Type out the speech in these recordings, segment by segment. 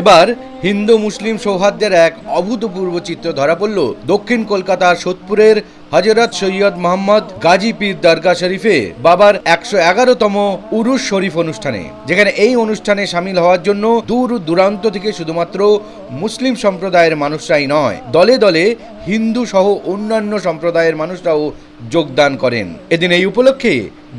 এবার হিন্দু মুসলিম সৌহার্দ্যের এক অভূতপূর্ব চিত্র ধরা পড়ল দক্ষিণ কলকাতার সোদপুরের হজরত সৈয়দ মোহাম্মদ গাজী পীর দরগা শরীফে বাবার একশো এগারোতম উরুস শরীফ অনুষ্ঠানে, যেখানে এই অনুষ্ঠানে সামিল হওয়ার জন্য দূর দূরান্ত থেকে শুধুমাত্র মুসলিম সম্প্রদায়ের মানুষরাই নয়, দলে দলে হিন্দু সহ অন্যান্য সম্প্রদায়ের মানুষরাও যোগদান করেন। এদিন এই উপলক্ষে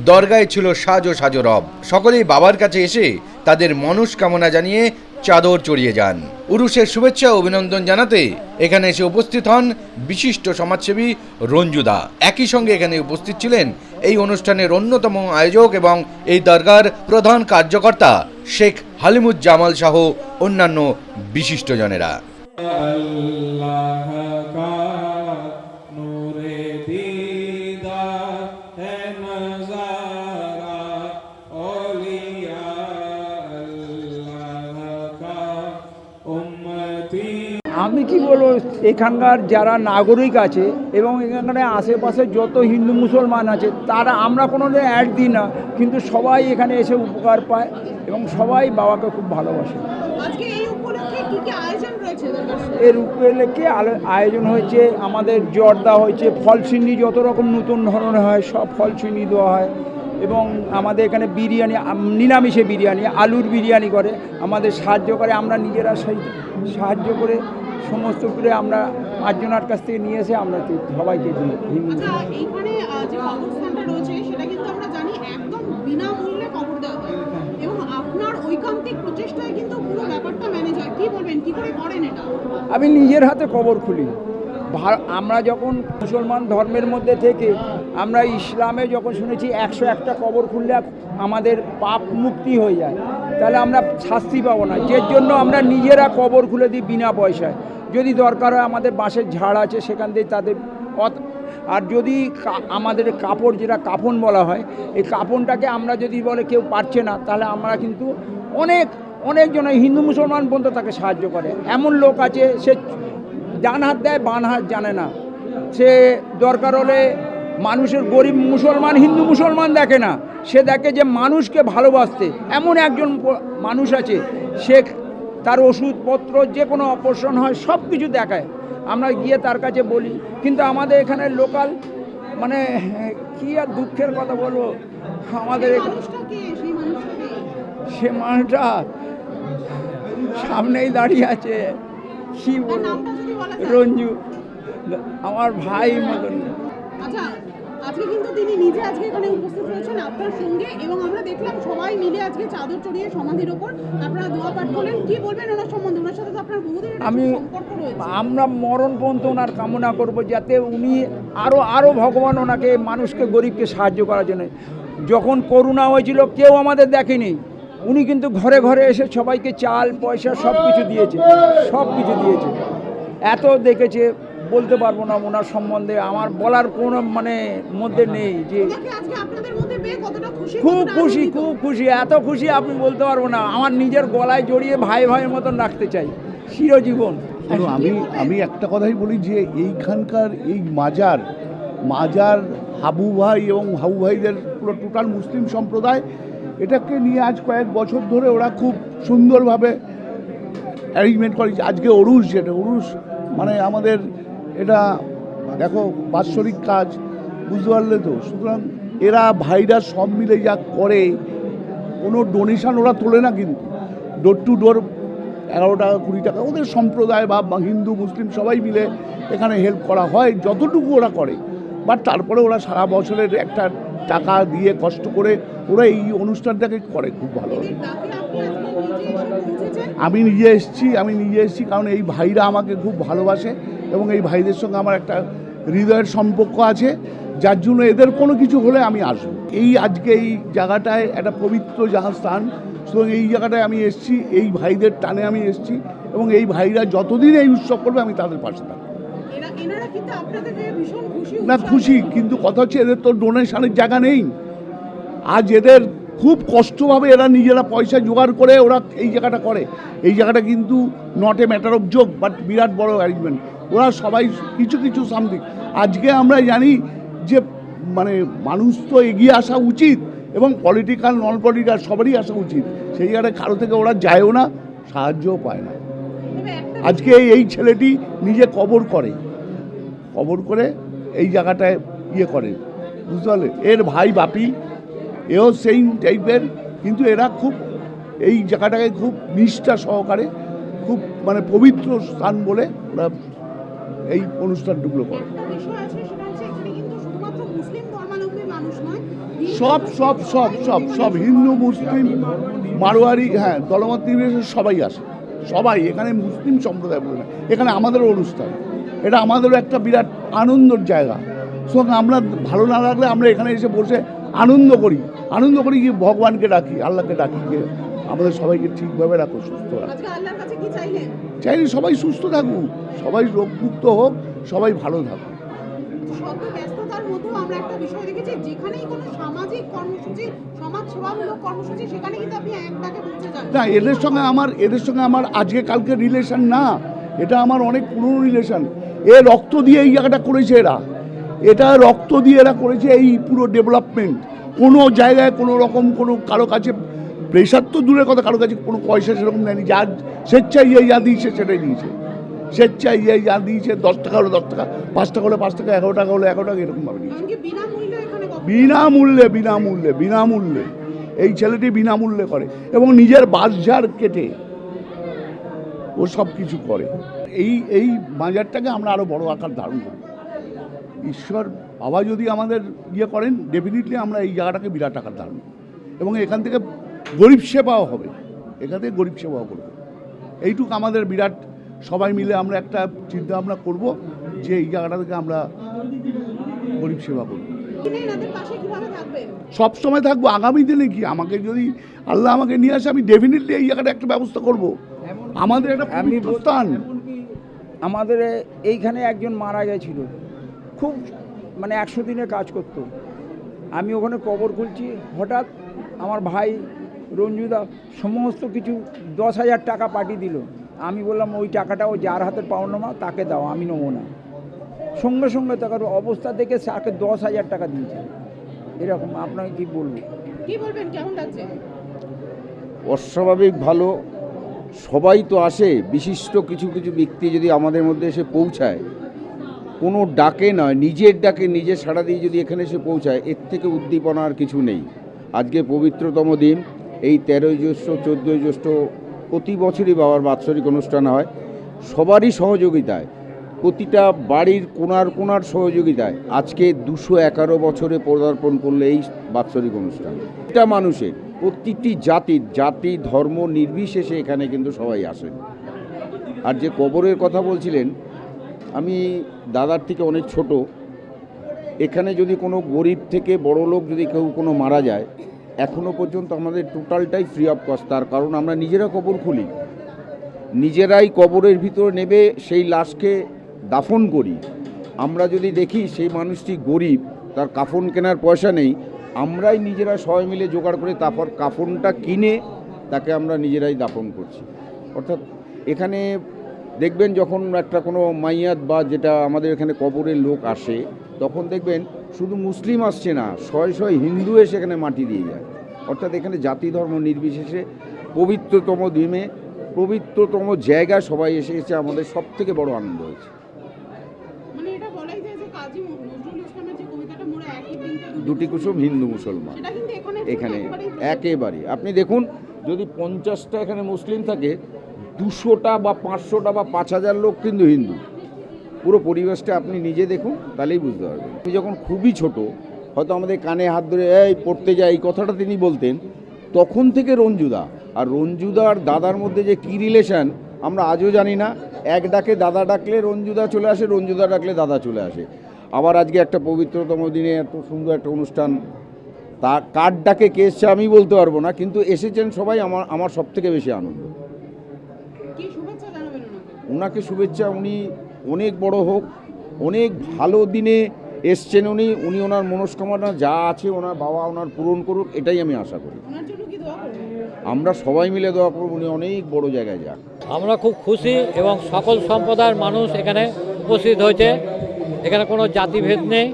দরগায় ছিল সাজো সাজো রব। সকলেই বাবার কাছে এসে তাদের মনস্কামনা জানিয়ে চাদর চড়িয়ে যান। উরুষের শুভেচ্ছা অভিনন্দন জানাতে এখানে এসে উপস্থিত হন বিশিষ্ট সমাজসেবী রঞ্জুদা একই সঙ্গে এখানে উপস্থিত ছিলেন এই অনুষ্ঠানের অন্যতম আয়োজক এবং এই দরগার প্রধান কার্যকর্তা শেখ হালিমুজ্জামাল সহ অন্যান্য বিশিষ্টজনেরা আল্লাহ আমি কি বলব এখানকার যারা নাগরিক আছে এবং এখানে আশেপাশে যত হিন্দু মুসলমান আছে তারা আমরা কোনো অ্যাড দিই না কিন্তু সবাই এখানে এসে উপকার পায় এবং সবাই বাবাকে খুব ভালোবাসে? এর উপলক্ষে আলো- আয়োজন হয়েছে আমাদের জর্দা হয়েছে ফল চিনি যত রকম নতুন ধরনের হয় সব ফল চিনি দেওয়া হয় এবং আমাদের এখানে বিরিয়ানি নিরামিষে বিরিয়ানি আলুর বিরিয়ানি করে আমাদের সাহায্য করে আমরা নিজেরা সেই সাহায্য করে সমস্ত করে আমরা পাঁচজনের কাছ থেকে নিয়ে এসে আমরা সবাইকে দিই হিন্দু আচ্ছা এইখানে যে কবরস্থানটা রয়েছে সেটা কিন্তু আমরা জানি একদম বিনামূল্যে কবর দেওয়া হয়। এবং আপনার ঐকান্তিক প্রচেষ্টায় কিন্তু পুরো ব্যাপারটা ম্যানেজ হয়। কি বলবেন? কি করে করেন এটা? আমি নিজের হাতে কবর খুলি। আমরা যখন মুসলমান ধর্মের মধ্যে থেকে আমরা ইসলামে যখন শুনেছি একশো একটা কবর খুললে আমাদের পাপ মুক্তি হয়ে যায়। তাহলে আমরা শাস্তি পাবো না। যে জন্য আমরা নিজেরা কবর খুলে দিই বিনা পয়সায়। যদি দরকার হয় আমাদের বাঁশের ঝাড় আছে সেখান থেকে তাদের আর যদি আমাদের কাপড় যেটা কাফন বলা হয়, এই কাফনটাকে আমরা যদি বলে কেউ পারছে না, তাহলে আমরা কিন্তু অনেক অনেকজন হিন্দু মুসলমান পর্যন্ত তাকে সাহায্য করে। এমন লোক আছে, সে ডান হাত দেয় বান হাত জানে না। সে দরকার হলে মানুষের গরিব মুসলমান হিন্দু মুসলমান দেখে না। সে দেখে যে মানুষকে ভালোবাসতে এমন একজন মানুষ আছে সে তার ওষুধপত্র যে কোনো অপারেশন হয় সব কিছু দেখায়। আমরা গিয়ে তার কাছে বলি কিন্তু আমাদের এখানে লোকাল মানে কি আর দুঃখের কথা বলব? আমাদের সে মানুষটা সামনেই দাঁড়িয়ে আছে। কি বলব? রঞ্জু আমার ভাই মতন। আচ্ছা আজকে কিন্তু তিনি নিজে আজকে এখানে উপস্থিত রয়েছেন আপনার সঙ্গে এবং আমরা দেখলাম সবাই মিলে আজকে চাদর চড়িয়ে সমাধির ওপর আপনারা দোয়া পাঠ করলেন। কি বলবেন ওনার সম্বন্ধে? ওনার সাথে তো আপনার বহুদিন আমি আমরা মরণ পর্যন্ত ওনার কামনা করব যাতে উনি আরও আরও ভগবান ওনাকে মানুষকে গরিবকে সাহায্য করার জন্য। যখন করোনা হয়েছিল কেউ আমাদের দেখেনি। উনি কিন্তু ঘরে ঘরে এসে সবাইকে চাল পয়সা সব কিছু দিয়েছে। সব কিছু দিয়েছে। এত দেখেছে বলতে পারব না ওনার সম্বন্ধে। আমার বলার কোনো মানে মধ্যে নেই যে ওনাকে আজকে আপনাদের মধ্যে পেয়ে কতটা খুশি খুব খুশি খুব খুশি এত খুশি আপনি বলতে পারব না। আমার নিজের গলায় জড়িয়ে ভাই ভাইয়ের মতন রাখতে চাই চিরজীবন। আমি আমি একটা কথাই বলি যে এইখানকার এই মাজার মাজার হাবু ভাই এবং হাবু ভাইদের পুরো টোটাল মুসলিম সম্প্রদায় এটাকে নিয়ে আজ কয়েক বছর ধরে ওরা খুব সুন্দরভাবে অ্যারেঞ্জমেন্ট করে আজকে অরুষ যেটা অরুষ মানে আমাদের এটা দেখো বাৎসরিক কাজ বুঝতে পারলে তো। সুতরাং এরা ভাইরা সব মিলে যা করে কোনো ডোনেশন ওরা তোলে না কিন্তু। ডোর টু ডোর এগারো টাকা কুড়ি টাকা ওদের সম্প্রদায় বা হিন্দু মুসলিম সবাই মিলে এখানে হেল্প করা হয় যতটুকু ওরা করে। বাট তারপরে ওরা সারা বছরের একটা টাকা দিয়ে কষ্ট করে ওরা এই অনুষ্ঠানটাকে করে খুব ভালো। আমি নিজে এসেছি আমি নিজে এসেছি কারণ এই ভাইরা আমাকে খুব ভালোবাসে। এবং এই ভাইদের সঙ্গে আমার একটা হৃদয়ের সম্পর্ক আছে যার জন্য এদের কোনো কিছু হলে আমি আসব। এই আজকে এই জায়গাটায় একটা পবিত্র জাহাজ স্থান সুতরাং এই জায়গাটায় আমি এসেছি এই ভাইদের টানে আমি এসেছি এবং এই ভাইরা যতদিন এই উৎসব করবে আমি তাদের পাশে থাকব। না খুশি কিন্তু কথা হচ্ছে এদের তো ডোনেশনের জায়গা নেই। আজ এদের খুব কষ্টভাবে এরা নিজেরা পয়সা জোগাড় করে ওরা এই জায়গাটা করে। এই জায়গাটা কিন্তু not a matter of joke but বিরাট বড় অ্যারেঞ্জমেন্ট ওরা সবাই কিছু কিছু সামথিং আজকে আমরা জানি যে মানে মানুষ তো এগিয়ে আসা উচিত এবং পলিটিক্যাল নন পলিটিক্যাল সবারই আসা উচিত। সেই জায়গায় কারও থেকে ওরা যায়ও না, সাহায্যও পায় না। আজকে এই ছেলেটি নিজে কবর করে। কবর করে এই জায়গাটায় ইয়ে করে। বুঝতে পারলে? এর ভাই বাপি, এও সেই টাইপের কিন্তু এরা খুব, এই জায়গাটাকে খুব নিষ্ঠা সহকারে, খুব মানে পবিত্র স্থান বলে ওরা এই অনুষ্ঠানটুকুলো করে। সব সব সব সব সব হিন্দু মুসলিম মারোয়ারি হ্যাঁ দলমত নির্বিশেষে সবাই আসে। সবাই এখানে মুসলিম সম্প্রদায় বলে না এখানে আমাদেরও অনুষ্ঠান। এটা আমাদেরও একটা বিরাট আনন্দের জায়গা। সুতরাং আমরা ভালো না লাগলে আমরা এখানে এসে বসে আনন্দ করি। আনন্দ করি কি ভগবানকে ডাকি আল্লাহকে ডাকি আমাদের সবাইকে ঠিকভাবে রাখো সুস্থ রাখো। চাইলে সবাই সুস্থ থাকুক সবাই রোগমুক্ত হোক সবাই ভালো থাকুক। শত ব্যস্ততার মধ্যেও আমরা একটা বিষয় দেখেছি যেখানেই কোনো সামাজিক কর্মসূচি সমাজ কর্মসূচি সেখানে কিন্তু আপনি এক পৌঁছে যান না এদের সঙ্গে আমার এদের সঙ্গে আমার আজকে কালকে রিলেশন না। এটা আমার অনেক পুরনো রিলেশন এ রক্ত দিয়ে এই জায়গাটা করেছে এরা। এটা রক্ত দিয়ে এরা করেছে এই পুরো ডেভেলপমেন্ট কোনো জায়গায় কোনো রকম কোনো কারও কাছে প্রেশার তো দূরের কথা কারও কাছে কোনো পয়সা সেরকম নেয়নি যা স্বেচ্ছায় ইয়ে যা দিয়েছে সেটাই দিয়েছে। স্বেচ্ছায় ইয়ে যা দিয়েছে দশ টাকা হলে দশ টাকা পাঁচ টাকা হলে পাঁচ টাকা এগারো টাকা হলে এগারো টাকা এরকমভাবে দিয়েছে। বিনামূল্যে বিনামূল্যে বিনামূল্যে এই ছেলেটি বিনামূল্যে করে এবং নিজের বাসঝাড় কেটে ও সব কিছু করে। এই এই বাজারটাকে আমরা আরও বড় আকার ধারণ করি ঈশ্বর বাবা যদি আমাদের ইয়ে করেন ডেফিনেটলি আমরা এই জায়গাটাকে বিরাট আকার ধারণ এবং এখান থেকে গরিব সেবাও হবে। এখান থেকে গরিব সেবাও করব। এইটুকু আমাদের বিরাট সবাই মিলে আমরা একটা চিন্তা ভাবনা করব যে এই জায়গাটা থেকে আমরা গরিব সেবা করব। সব সময় থাকব আগামী দিনে কি আমাকে যদি আল্লাহ আমাকে নিয়ে আসে আমি ডেফিনেটলি এই জায়গাটা একটা ব্যবস্থা করব। আমাদের একটা স্থান। আমাদের এইখানে একজন মারা গেছিল। খুব মানে একশো দিনে কাজ করতো। আমি ওখানে কবর খুলছি। হঠাৎ আমার ভাই রঞ্জুদা সমস্ত কিছু দশ হাজার টাকা পাঠিয়ে দিল। আমি বললাম ওই টাকাটা ও যার হাতে পাওনা মা তাকে দাও আমি নেব না। সঙ্গে সঙ্গে টাকার অবস্থা দেখে তাকে দশ হাজার টাকা দিয়েছে। এরকম আপনাকে কি বলব? কি বলবেন? কেমন লাগছে? অস্বাভাবিক ভালো। সবাই তো আসে বিশিষ্ট কিছু কিছু ব্যক্তি যদি আমাদের মধ্যে এসে পৌঁছায়। কোনো ডাকে নয় নিজের ডাকে নিজে সাড়া দিয়ে যদি এখানে এসে পৌঁছায় এর থেকে উদ্দীপনা আর কিছু নেই। আজকে পবিত্রতম দিন। এই তেরোই জ্যৈষ্ঠ, চোদ্দোই জ্যৈষ্ঠ প্রতি বছরই বাবার বাৎসরিক অনুষ্ঠান হয়। সবারই সহযোগিতায়, প্রতিটা বাড়ির কোনার কোনার সহযোগিতায় আজকে দুশো এগারো বছরে পদার্পণ করলে এই বাৎসরিক অনুষ্ঠান। এটা মানুষের প্রত্যেকটি জাতির, জাতি, ধর্ম নির্বিশেষে এখানে কিন্তু সবাই আসেন। আর যে কবরের কথা বলছিলেন, আমি দাদার থেকে অনেক ছোট। এখানে যদি কোনো গরিব থেকে বড় লোক যদি কেউ কোনো মারা যায় এখনও পর্যন্ত আমাদের টোটালটাই ফ্রি অফ কস্ট তার কারণ আমরা নিজেরা কবর খুলি। নিজেরাই কবরের ভিতরে নেবে, সেই লাশকে দাফন করি। আমরা যদি দেখি সেই মানুষটি গরিব, তার কাফন কেনার পয়সা নেই, আমরাই নিজেরা সবাই মিলে জোগাড় করে তারপর কাফনটা কিনে তাকে আমরা নিজেরাই দাফন করছি। অর্থাৎ এখানে দেখবেন যখন একটা কোনো মাইয়াত বা যেটা আমাদের এখানে কবরের লোক আসে, তখন দেখবেন শুধু মুসলিম আসছে না, শয়ে শয়ে হিন্দু এসে এখানে মাটি দিয়ে যায়। অর্থাৎ এখানে জাতি ধর্ম নির্বিশেষে পবিত্রতম দিনে পবিত্রতম জায়গায় সবাই এসে এসে আমাদের সব থেকে বড় আনন্দ হয়েছে। মানে দুটি কুসুম হিন্দু মুসলমান। এখানে একেবারে আপনি দেখুন যদি পঞ্চাশটা এখানে মুসলিম থাকে দুশোটা বা পাঁচশোটা বা পাঁচ হাজার লোক কিন্তু হিন্দু। পুরো পরিবেশটা আপনি নিজে দেখুন তাহলেই বুঝতে পারবেন। আমি যখন খুবই ছোট হয়তো আমাদের কানে হাত ধরে এই পড়তে যায় এই কথাটা তিনি বলতেন। তখন থেকে রঞ্জুদা আর রঞ্জুদা আর দাদার মধ্যে যে কী রিলেশন আমরা আজও জানি না। এক ডাকে দাদা ডাকলে রঞ্জুদা চলে আসে রঞ্জুদা ডাকলে দাদা চলে আসে। আবার আজকে একটা পবিত্রতম দিনে এত সুন্দর একটা অনুষ্ঠান। তা কার ডাকে কে এসছে আমি বলতে পারব না কিন্তু এসেছেন সবাই আমার আমার সব থেকে বেশি আনন্দ। ওনাকে শুভেচ্ছা উনি অনেক বড় হোক অনেক ভালো দিনে এসছেন উনি উনি ওনার মনস্কামনা যা আছে ওনার বাবা ওনার পূরণ করুক এটাই আমি আশা করি। ওনার জন্য কি দোয়া করবেন? আমরা সবাই মিলে দোয়া করব উনি অনেক বড় জায়গায় যাক। আমরা খুব খুশি এবং সকল সম্প্রদায়ের মানুষ এখানে উপস্থিত হয়েছে। এখানে কোনো জাতিভেদ নেই।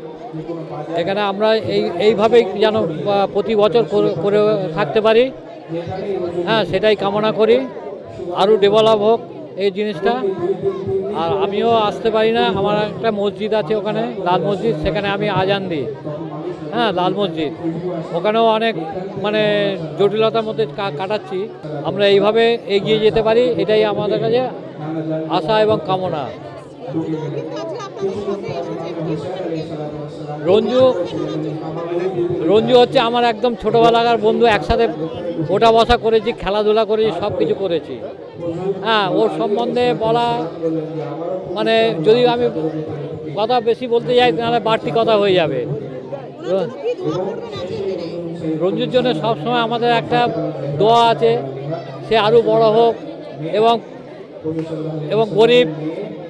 এখানে আমরা এই এইভাবেই যেন প্রতি বছর করে থাকতে পারি। হ্যাঁ সেটাই কামনা করি। আরও ডেভেলপ হোক এই জিনিসটা। আর আমিও আসতে পারি না। আমার একটা মসজিদ আছে ওখানে, লাল মসজিদ, সেখানে আমি আজান দিই। হ্যাঁ লাল মসজিদ। ওখানেও অনেক মানে জটিলতার মধ্যে কাটাচ্ছি। আমরা এইভাবে এগিয়ে যেতে পারি, এটাই আমাদের কাছে আশা এবং কামনা? রঞ্জু রঞ্জু হচ্ছে আমার একদম ছোটোবেলাকার বন্ধু, একসাথে ওঠা বসা করেছি, খেলাধুলা করেছি সব কিছু করেছি। হ্যাঁ ওর সম্বন্ধে বলা মানে যদি আমি কথা বেশি বলতে যাই, তাহলে বাড়তি কথা হয়ে যাবে। রঞ্জুর জন্য সবসময় আমাদের একটা দোয়া আছে, সে আরও বড় হোক এবং এবং গরিব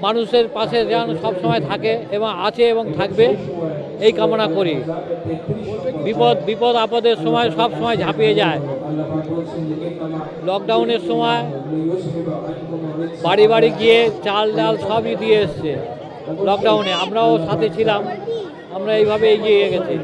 মানুষের পাশে যেন সবসময় থাকে এবং আছে এবং থাকবে, এই কামনা করি। বিপদ বিপদ, আপদের সময় সব সময় ঝাঁপিয়ে যায়। লকডাউনের সময় বাড়ি বাড়ি গিয়ে চাল ডাল সবই দিয়ে এসছে লকডাউনে। আমরাও সাথে ছিলাম। আমরা এইভাবে এগিয়ে গেছি।